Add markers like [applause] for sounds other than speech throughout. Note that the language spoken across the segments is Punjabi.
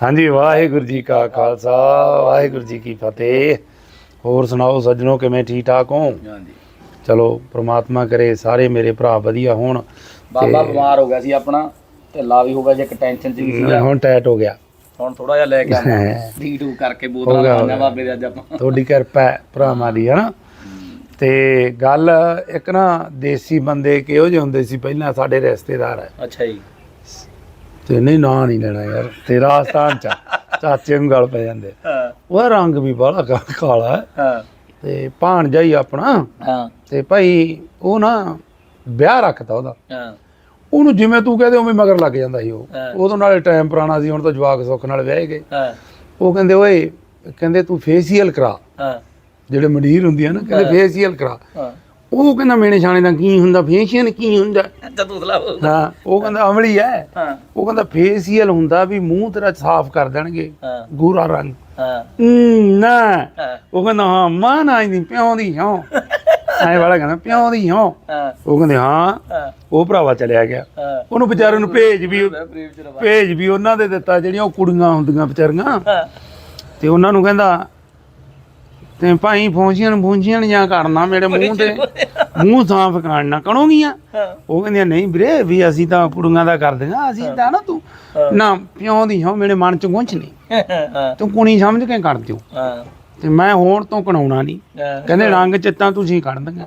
ਹਾਂਜੀ ਵਾਹਿਗੁਰੂ ਜੀ ਕਾ ਖਾਲਸਾ ਵਾਹਿਗੁਰੂ ਜੀ ਕੀ ਫਤਿਹ। ਹੋਰ ਸੁਣਾਓ ਸੱਜਣੋ ਕਿਵੇਂ ਠੀਕ ਠਾਕ ਹੋ? ਹਾਂਜੀ। ਚਲੋ ਪ੍ਰਮਾਤਮਾ ਕਰੇ ਸਾਰੇ ਮੇਰੇ ਭਰਾ ਵਧੀਆ ਹੋਣ ਬਾਬਾ ਬਿਮਾਰ ਹੋ ਗਿਆ ਸੀ ਆਪਣਾ ਢਿੱਲਾ ਵੀ ਹੋ ਗਿਆ ਜੇ ਇੱਕ ਟੈਨਸ਼ਨ ਚ ਵੀ ਸੀ ਹੁਣ ਟੈਟ ਹੋ ਗਿਆ। ਹੁਣ ਥੋੜਾ ਜਿਹਾ ਲੈ ਕੇ ਆਉਂਦਾ। [laughs] ਡੀ ਟੂ ਕਰਕੇ ਬੋਤਲਾਂ ਹੋ ਗਿਆ, ਲਾਉਂਦਾ ਹੋ ਗਿਆ। ਬਾਬੇ ਦੇ ਅੱਜ ਆਪਾਂ। ਤੁਹਾਡੀ ਕਿਰਪਾ ਹੈ ਭਰਾਵਾਂ ਦੀ ਹਨਾ? ਤੇ ਗੱਲ ਇੱਕ ਨਾ ਦੇਸੀ ਬੰਦੇ ਕਿਹੋ ਜਿਹੇ ਹੁੰਦੇ ਸੀ ਪਹਿਲਾਂ ਸਾਡੇ ਰਿਸ਼ਤੇਦਾਰ ਹੈ। ਅੱਛਾ ਜੀ। ਤੇ ਨਹੀਂ ਨਾਂ ਨਹੀਂ ਲੈਣਾ ਯਾਰ। ਤੇ ਰਾਜਸਥਾਨ ਚ ਚਾਚੇ ਨੂੰ ਗੱਲ ਪੈ ਜਾਂਦੇ ਹਾਂ। ਉਹ ਰੰਗ ਵੀ ਬੜਾ ਕਾਲਾ ਹੈ। ਹਾਂ। ਤੇ ਭਾਣਜਾ ਹੀ ਆਪਣਾ। ਹਾਂ। ਤੇ ਭਾਈ ਉਹ ਨਾ ਵਿਆਹ ਰੱਖਤਾ ਉਹਦਾ। ਹਾਂ। ਉਹਨੂੰ ਜਿਵੇਂ ਤੂੰ ਕਹਦੇ ਉਵੇਂ ਮਗਰ ਲੱਗ ਜਾਂਦਾ ਸੀ ਉਹ। ਹਾਂ। ਉਦੋਂ ਨਾਲੇ ਟਾਈਮ ਪੁਰਾਣਾ ਸੀ ਹੁਣ ਤਾਂ ਜਵਾਕ ਸੁੱਖ ਨਾਲ ਵਿਆਹੇ ਗਏ। ਹਾਂ। ਉਹ ਕਹਿੰਦੇ ਓਏ ਕਹਿੰਦੇ ਤੂੰ ਫੇਸ਼ੀਅਲ ਕਰਾ। ਹਾਂ। ਜਿਹੜੇ ਮੰਡੀਰ ਹੁੰਦੀ ਆ ਨਾ ਕਹਿੰਦੇ ਫੇਸ਼ੀਅਲ ਕਰਾ। ਹਾਂ। ਉਹ ਕਹਿੰਦਾ ਮੇਨੇ ਛਾਣੇ ਦਾ ਕੀ ਹੁੰਦਾ ਫੇਸ਼ੀਅਲ ਕੀ ਹੁੰਦਾ? ਜਦੂਸਲਾ ਹਾਂ ਉਹ ਕਹਿੰਦਾ ਅਮਲੀ ਹੈ ਹਾਂ। ਉਹ ਕਹਿੰਦਾ ਫੇਸ਼ੀਅਲ ਹੁੰਦਾ ਵੀ ਮੂੰਹ ਤੇਰਾ ਸਾਫ਼ ਕਰ ਦੇਣਗੇ ਹਾਂ। ਗੋਰਾ ਰੰਗ। ਹਾਂ। ਨਾ। ਉਹ ਕਹਿੰਦਾ ਹਾਂ ਮਾਂ ਨਾ ਨਹੀਂ ਪਿਓ ਦੀ ਹਾਂ। [laughs] ਐ ਵਾਲਾ ਕਹਿੰਦਾ ਪਿਓ ਦੀ ਹਾਂ। ਉਹ ਕਹਿੰਦੇ ਹਾਂ। ਉਹ ਭਰਾਵਾ ਚਲਿਆ ਗਿਆ। ਉਹਨੂੰ ਵਿਚਾਰੇ ਨੂੰ ਭੇਜ ਵੀ ਭੇਜ ਵੀ ਉਹਨਾਂ ਦੇ ਦਿੱਤਾ ਜਿਹੜੀਆਂ ਉਹ ਕੁੜੀਆਂ ਹੁੰਦੀਆਂ ਵਿਚਾਰੀਆਂ। ਤੇ ਉਹਨਾਂ ਨੂੰ ਕਹਿੰਦਾ ਤੇ ਭਾਈ ਫੌਜੀਆਂ ਨੂੰ ਫੌਜੀਆਂ ਜਾਂ ਕਰਨਾ ਮੇਰੇ ਮੂੰਹ ਤੇ ਮੂੰਹ ਸਾਫ਼ ਕਰਨਾ ਕਰੋਗੀਆਂ। ਉਹ ਕਹਿੰਦੀਆਂ ਨਹੀਂ ਵੀਰੇ ਵੀ ਅਸੀਂ ਤਾਂ ਕੁੜੀਆਂ ਦਾ ਕਰਦੀਆਂ ਅਸੀਂ ਤਾਂ ਨਾ ਤੂੰ ਨਾ ਪਿਓ ਦੀ ਹੋ ਮੇਰੇ ਮਨ ਚ ਕੁਛ ਨਹੀਂ। ਤੂੰ ਕੁਣੀ ਸਮਝ ਕੇ ਕਰ ਦਿਓ। ਤੇ ਮੈਂ ਹੋਰ ਤੋਂ ਕਣਾਉਣਾ ਨਹੀਂ। ਕਹਿੰਦੇ ਰੰਗ ਚਿੱਤਾਂ ਤੁਸੀਂ ਕੱਢ ਦਿੰਦੇ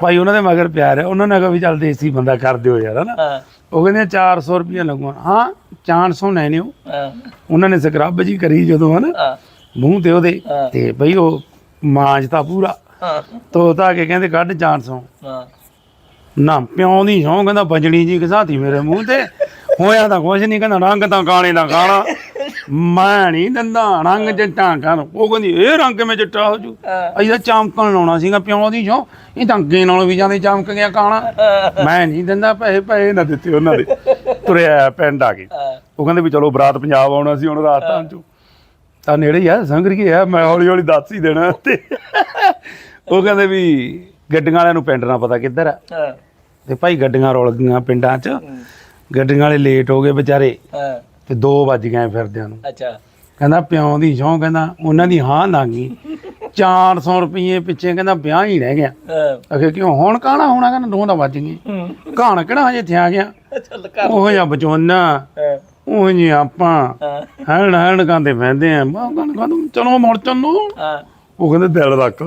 ਭਾਈ ਉਹਨਾਂ ਦੇ ਮਗਰ ਪਿਆਰ ਹੈ ਉਹਨਾਂ ਨੇ ਕਿਹਾ ਵੀ ਚੱਲ ਦੇਸੀ ਬੰਦਾ ਕਰ ਦਿਓ ਯਾਰ ਹਨਾ? ਉਹ ਕਹਿੰਦੇ 400 ਰੁਪਏ ਲੱਗੂਗਾ ਹਾਂ 400 ਲੈਣੇ ਉਹ ਹਾਂ। ਉਹਨਾਂ ਨੇ ਸਕਰੱਬ ਜੀ ਕਰੀ ਜਦੋਂ ਹਨਾ? ਮੂੰਹ ਤੇ ਉਹਦੇ ਹਾਂ। ਤੇ ਬਈ ਉਹ ਮਾਂਜਤਾ ਪੂਰਾ। ਹਾਂ। ਤੋਤਾ ਕੇ ਕਹਿੰਦੇ ਕੱਢ 400 ਹਾਂ। ਨਾ ਪਿਓ ਦੀ ਸੌਂ ਕਹਿੰਦਾ ਬਜਣੀ ਜੀ ਘਸਾਤੀ ਮੇਰੇ ਮੂੰਹ ਤੇ। ਹੋਇਆ ਤਾਂ ਕੁਛ ਨਹੀਂ ਕਹਿੰਦਾ ਰੰਗ ਤਾਂ ਕਾਲੇ ਦਾ ਕਾਲਾ। ਮੈਂ ਨਹੀਂ ਦਿੰਦਾ ਰੰਗ ਚਿੱਟਾ ਕਰ। ਉਹ ਕਹਿੰਦੀ ਇਹ ਰੰਗ ਕਿਵੇਂ ਚਿੱਟਾ ਹੋ ਜੂ? ਹਾਂ। ਅਜਾ ਚਮਕਣ ਲਾਉਣਾ ਸੀਗਾ ਪਿਓ ਦੀ ਸੌਂ। ਇਹ ਤਾਂ ਅੱਗੇ ਨਾਲੋਂ ਵੀ ਜਾਂਦੇ ਚਮਕ ਗਿਆ ਕਾਲਾ। ਮੈਂ ਨਹੀਂ ਦਿੰਦਾ ਪੈਸੇ ਪੈਸੇ ਨਾ ਦਿੱਤੇ ਉਹਨਾਂ ਦੇ। ਤੁਰਿਆ ਪਿੰਡ ਆ ਕੇ। ਹਾਂ। ਉਹ ਕਹਿੰਦੇ ਵੀ ਚਲੋ ਬਰਾਤ ਪੰਜਾਬ ਆਉਣਾ ਸੀ ਹੁਣ ਰਾਜਸਥਾਨ ਚੋਂ। ਤਾਂ ਨੇੜੇ ਹੀ ਆ ਸੰਗਰੀ ਆ ਮੈਂ ਹੌਲੀ ਹੌਲੀ ਦੱਸ ਹੀ ਦੇਣਾ ਤੇ। ਉਹ ਕਹਿੰਦੇ ਵੀ ਗੱਡੀਆਂ ਵਾਲਿਆਂ ਨੂੰ ਪਿੰਡ ਨਾ ਪਤਾ ਕਿੱਧਰ ਆ। ਤੇ ਭਾਈ ਗੱਡੀਆਂ ਰੁਲ ਗਈਆਂ ਪਿੰਡਾਂ 'ਚ ਗੱਡੀਆਂ ਵਾਲੇ ਲੇਟ ਹੋ ਗਏ ਵਿਚਾਰੇ। ਤੇ 2 ਵੱਜ ਗਏ ਫਿਰਦਿਆਂ ਨੂੰ। ਅੱਛਾ। ਕਹਿੰਦਾ ਪਿਓ ਦੀ ਸਹੁੰ ਕਹਿੰਦਾ ਉਹਨਾਂ ਦੀ ਹਾਂ ਨਾ ਗਈ 400 ਰੁਪਏ ਪਿੱਛੇ ਕਹਿੰਦਾ ਵਿਆਹ ਹੀ ਰਹਿ ਗਿਆ। ਅਖੇ ਕਿਉਂ ਹੁਣ ਕਾਹਣਾ ਹੋਣਾ ਕਹਿੰਦਾ ਦੋ ਤਾਂ ਵੱਜ ਗਏ। ਹੂੰ। ਕਹਾਣ ਕਿਹੜਾ ਹਜੇ ਥਿਆ ਗਿਆ। ਉਹ ਜਿਹਾ ਬਚੋਨਾ ਉਹ ਜੀ ਆਪਾਂ ਹੈਣ ਹੈਣ ਕਹਿੰਦੇ ਬਹਿੰਦੇ ਆ। ਮੈਂ ਕਹਿੰਦਾ ਕਹਿੰਦਾ ਚਲੋ ਮੁੜ ਚੱਲੋ। ਉਹ ਕਹਿੰਦੇ ਦਿਲ ਰੱਖ।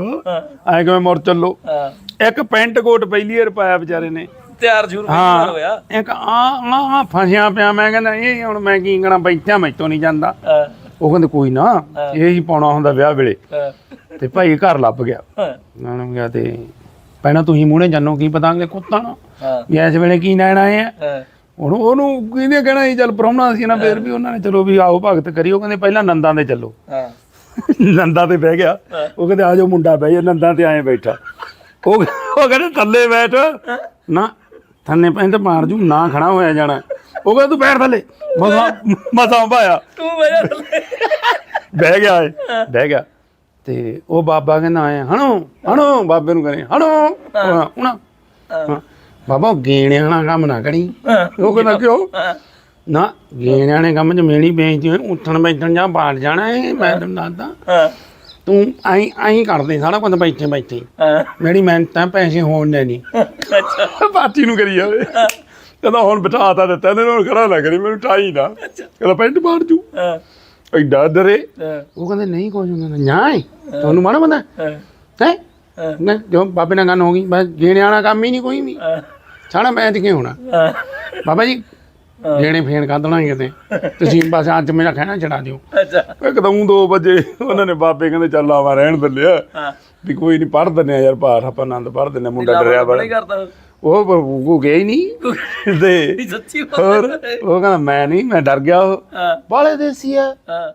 ਐ ਕਿਵੇਂ ਮੁੜ ਚੱਲੋ। ਇੱਕ ਪੈਂਟ ਕੋਟ ਪਹਿਲੀ ਵਾਰ ਪਾਇਆ ਵਿਚਾਰੇ ਨੇ। ਤਿਆਰ ਹਾਂ। ਹੋਇਆ। ਇੱਕ ਆ ਆ ਆ ਫਸਿਆ ਪਿਆ। ਮੈਂ ਕਹਿੰਦਾ ਇਹ ਹੁਣ ਮੈਂ ਕੀ ਕਰਾਂ ਬੈਠਾ ਮੈਥੋਂ ਨਹੀਂ ਜਾਂਦਾ। ਉਹ ਕਹਿੰਦੇ ਕੋਈ ਨਾ ਇਹ ਹੀ ਪਾਉਣਾ ਹੁੰਦਾ ਵਿਆਹ ਵੇਲੇ। ਤੇ ਭਾਈ ਘਰ ਲੱਭ ਗਿਆ। ਉਹਨਾਂ ਨੂੰ ਗਿਆ ਤੇ ਪਹਿਲਾਂ ਤੁਸੀਂ ਮੂਹਰੇ ਜਾਨੋ ਕੀ ਪਤਾ ਅਗਲੇ ਕੁੱਤਾ ਨਾ। ਵੀ ਇਸ ਵੇਲੇ ਕੀ ਲੈਣ ਆਏ ਆ? ਹੁਣ ਉਹਨੂੰ ਕਿਹਨੇ ਕਹਿਣਾ ਸੀ ਚੱਲ ਪ੍ਰਾਹੁਣਾ ਸੀ ਨਾ ਫੇਰ ਵੀ ਉਹਨਾਂ ਨੇ ਚਲੋ ਵੀ ਆਓ ਭਗਤ ਕਰਿਓ ਕਹਿੰਦੇ ਪਹਿਲਾਂ ਨੰਦਾਂ ਦੇ ਚੱਲੋ। ਹਾਂ। [laughs] ਨੰਦਾਂ ਤੇ ਬਹਿ ਗਿਆ। ਉਹ ਕਹਿੰਦੇ ਆ ਜਾਓ ਮੁੰਡਾ ਬਹਿ ਜਾ ਨੰਦਾਂ ਤੇ ਆਏ ਬੈਠਾ। ਉਹ ਉਹ ਕਹਿੰਦੇ ਥੱਲੇ ਬੈਠ। ਨਾ ਥੰਨੇ ਪੈਂਦੇ ਮਾਰ ਜੂ ਨਾ ਖੜਾ ਹੋਇਆ ਜਾਣਾ। ਉਹ ਕਹਿੰਦਾ ਤੂੰ ਬੈਠ ਥੱਲੇ। ਮਸਾ ਮਸਾ ਭਾਇਆ। ਤੂੰ ਵਜਾ ਥੱਲੇ। ਬਹਿ ਗਿਆ ਬਹਿ ਗਿਆ। ਤੇ ਉਹ ਬਾਬਾ ਕਹਿੰਦਾ ਆਇਆ ਹਣੋ ਹਣੋ। ਬਾਬੇ ਨੂੰ ਕਹਿੰਦੇ ਹਣੋ। ਉਹਨਾਂ ਬਾਬਾ ਉਹ ਗੇਣਿਆਂ ਨਾਲ ਕੰਮ ਨਾ ਕਰੀ। ਉਹ ਕਹਿੰਦਾ ਕਿਉਂ? ਨਾ ਗੇਣਿਆਂ ਨੇ ਕੰਮ ਚ ਮੇਣੀ ਵੇਚਦੀ ਹੋਏ ਉੱਠਣ ਬੈਠਣ ਜਾਂ ਬਾਹਰ ਜਾਣਾ ਏ ਮੈਂ ਤੈਨੂੰ ਦੱਸਦਾ। ਹਾਂ। ਤੂੰ ਐਂ ਐਂ ਕਰਦੇ ਸਾਰਾ ਕੁਝ ਬੈਠੇ ਬੈਠੇ। ਮੇਰੀ ਮਿਹਨਤ ਤਾਂ ਪੈਸੇ ਹੋਣ ਦੇ ਨਹੀਂ। ਅੱਛਾ। ਪਾਰਟੀ ਨੂੰ ਕਰੀ ਜਾਵੇ। ਕਹਿੰਦਾ ਹੁਣ ਬਿਠਾਤਾ ਦਿੱਤਾ ਇਹਨੇ ਹੁਣ ਖੜਾ ਨਾ ਕਰੀ ਮੈਨੂੰ ਟਾਈ ਨਾ। ਕਹਿੰਦਾ ਪੈਂਟ ਮਾਰ ਜੂ। ਐਡਾ ਡਰੇ। ਉਹ ਕਹਿੰਦੇ ਨਹੀਂ ਕੁਝ ਹੁੰਦਾ ਨਿਆਏ ਤੁਹਾਨੂੰ ਮਾਣਾ ਬੰਦਾ ਹਾਂ? ਨਾ ਜੋ ਬਾਬੇ ਨਾਲ ਗੱਲ ਹੋ ਗਈ। ਬਸ ਗੇਣੇ ਵਾਲਾ ਕੰਮ ਹੀ ਨਹੀਂ ਕੋਈ ਵੀ। ਹਾਂ। ਸਾਡਾ ਮੈਚ ਕਿਉਂ ਹੋਣਾ? ਬਾਬਾ ਜੀ ਗੇਣੇ ਫੇਣ ਕੱਢਣਾ ਹੀ ਕਿਤੇ ਤੁਸੀਂ ਬਸ ਅੱਜ ਮੇਰਾ ਕਹਿਣਾ ਛਡਾ ਦਿਓ। ਅੱਛਾ। ਇੱਕਦਮ 2 ਵਜੇ ਉਹਨਾਂ ਨੇ ਬਾਬੇ ਕਹਿੰਦੇ ਚੱਲ ਆਵਾ ਰਹਿਣ ਦਿੰਦੇ ਆ ਹਾਂ। ਵੀ ਕੋਈ ਨਹੀਂ ਪੜ੍ਹ ਦਿੰਦੇ ਆ ਯਾਰ ਪਾਠ ਆਪਾਂ ਆਨੰਦ ਪੜ੍ਹ ਦਿੰਦੇ ਆ, ਮੁੰਡਾ ਡਰਿਆ ਬੜਾ। ਨਹੀਂ ਕਰਦਾ। ਉਹ ਉਹ ਗਿਆ ਹੀ ਨਹੀਂ ਤੇ ਸੱਚੀ ਹੋਰ ਉਹ ਕਹਿੰਦਾ ਮੈਂ ਨਹੀਂ ਮੈਂ ਡਰ ਗਿਆ ਉਹ। ਬਾਲੇ ਦੇਸੀ ਆ। ਹਾਂ।